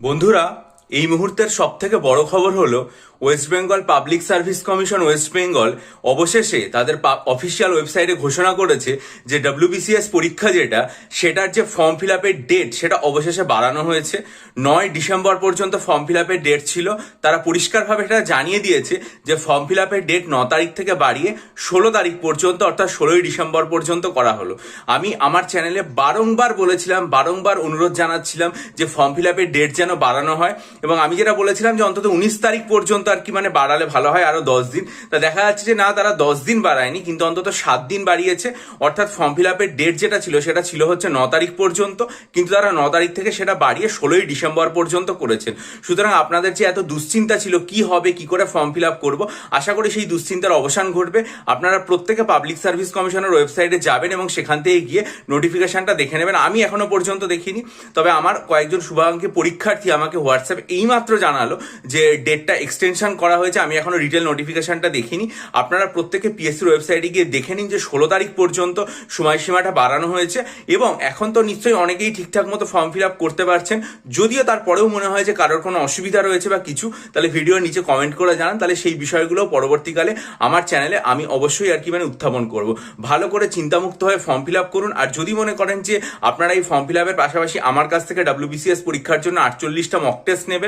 বন্ধুরা এই মুহূর্তের সব থেকে বড় খবর হলো, West Bengal public service commission West Bengal অবশেষে তাদের অফিসিয়াল ওয়েবসাইটে ঘোষণা করেছে যে ডব্লিউবিসিএস পরীক্ষা যেটা, সেটার যে ফর্ম ফিল আপের ডেট সেটা অবশেষে বাড়ানো হয়েছে। নয় ডিসেম্বর পর্যন্ত ফর্ম ফিল আপের ডেট ছিল। তারা পরিষ্কারভাবে এটা জানিয়ে দিয়েছে যে ফর্ম ফিল আপের ডেট ন তারিখ থেকে বাড়িয়ে ষোলো তারিখ পর্যন্ত অর্থাৎ ষোলোই ডিসেম্বর পর্যন্ত করা হলো। আমি আমার চ্যানেলে বারংবার বলেছিলাম, বারংবার অনুরোধ জানাচ্ছিলাম যে ফর্ম ফিল আপের ডেট যেন বাড়ানো হয়। এবং আমি যেটা বলেছিলাম যে অন্তত উনিশ তারিখ পর্যন্ত আর কি মানে বাড়ালে ভালো হয় আরও দশ দিন। তা দেখা যাচ্ছে যে না, তারা দশ দিন বাড়ায়নি, কিন্তু অন্তত সাত দিন বাড়িয়েছে। অর্থাৎ ফর্ম ফিল আপের ডেট যেটা ছিল, সেটা ছিল হচ্ছে ন তারিখ পর্যন্ত, কিন্তু তারা ন তারিখ থেকে সেটা বাড়িয়ে ষোলোই ডিসেম্বর পর্যন্ত করেছেন। সুতরাং আপনাদের যে এত দুশ্চিন্তা ছিল, কি হবে, কি করে ফর্ম ফিল আপ করব, আশা করি সেই দুশ্চিন্তার অবসান ঘটবে। আপনারা প্রত্যেকে পাবলিক সার্ভিস কমিশনের ওয়েবসাইটে যাবেন এবং সেখান থেকে গিয়ে নোটিফিকেশনটা দেখে নেবেন। আমি এখনও পর্যন্ত দেখিনি, তবে আমার কয়েকজন শুভাকাঙ্ক্ষী পরীক্ষার্থী আমাকে হোয়াটসঅ্যাপ এইমাত্র জানালো যে ডেটটা এক্সটেনশন করা হয়েছে। আমি এখনও রিটেল নোটিফিকেশনটা দেখিনি। আপনারা প্রত্যেকে পিএসসির ওয়েবসাইটে গিয়ে দেখে নিন যে ষোলো তারিখ পর্যন্ত সময়সীমাটা বাড়ানো হয়েছে এবং এখন তো নিশ্চয়ই অনেকেই ঠিকঠাক মতো ফর্ম ফিল আপ করতে পারছেন। যদিও তারপরেও মনে হয় যে কারোর কোনো অসুবিধা রয়েছে বা কিছু, তাহলে ভিডিওর নিচে কমেন্ট করে জানান। তাহলে সেই বিষয়গুলো পরবর্তীকালে আমার চ্যানেলে আমি অবশ্যই আর কি মানে উত্থাপন করব। ভালো করে চিন্তামুক্ত হয়ে ফর্ম ফিল আপ করুন। আর যদি মনে করেন যে আপনারা এই ফর্ম ফিল আপের পাশাপাশি আমার কাছ থেকে ডাব্লিউবিসিএস পরীক্ষার জন্য আটচল্লিশটা মক টেস্ট নেবেন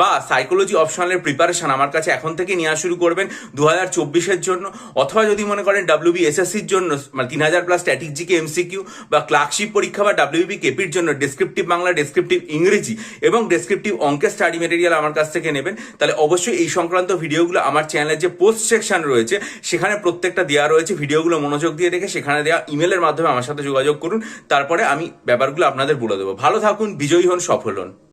বা সাইকোলজি অপশনালের প্রিপারেশন আমার কাছে এখন থেকে নেওয়া শুরু করবেন দু হাজার চব্বিশের জন্য। অথবা যদি মনে করেন ডাব্লিউবি এসএসসির জন্য মানে তিন হাজার প্লাস স্ট্যাটিক জিকে এমসিকিউ বা ক্লার্কশিপ পরীক্ষা বা ডাব্লিউবি কেপির জন্য ডেসক্রিপটিভ বাংলা ডেসক্রিপটিভ ইংরেজি এবং ডেসক্রিপটিভ অঙ্কের স্টাডি মেটেরিয়াল আমার কাছ থেকে নেবেন, তাহলে অবশ্যই এই সংক্রান্ত ভিডিওগুলো আমার চ্যানেলের যে পোস্ট সেকশন রয়েছে, সেখানে প্রত্যেকটা দেওয়া রয়েছে, ভিডিওগুলো মনোযোগ দিয়ে দেখে সেখানে দেওয়া ইমেলের মাধ্যমে আমার সাথে যোগাযোগ করুন, তারপরে আমি ব্যাপারগুলো আপনাদের বলে দেবো। ভালো থাকুন, বিজয়ী হন, সফল হন।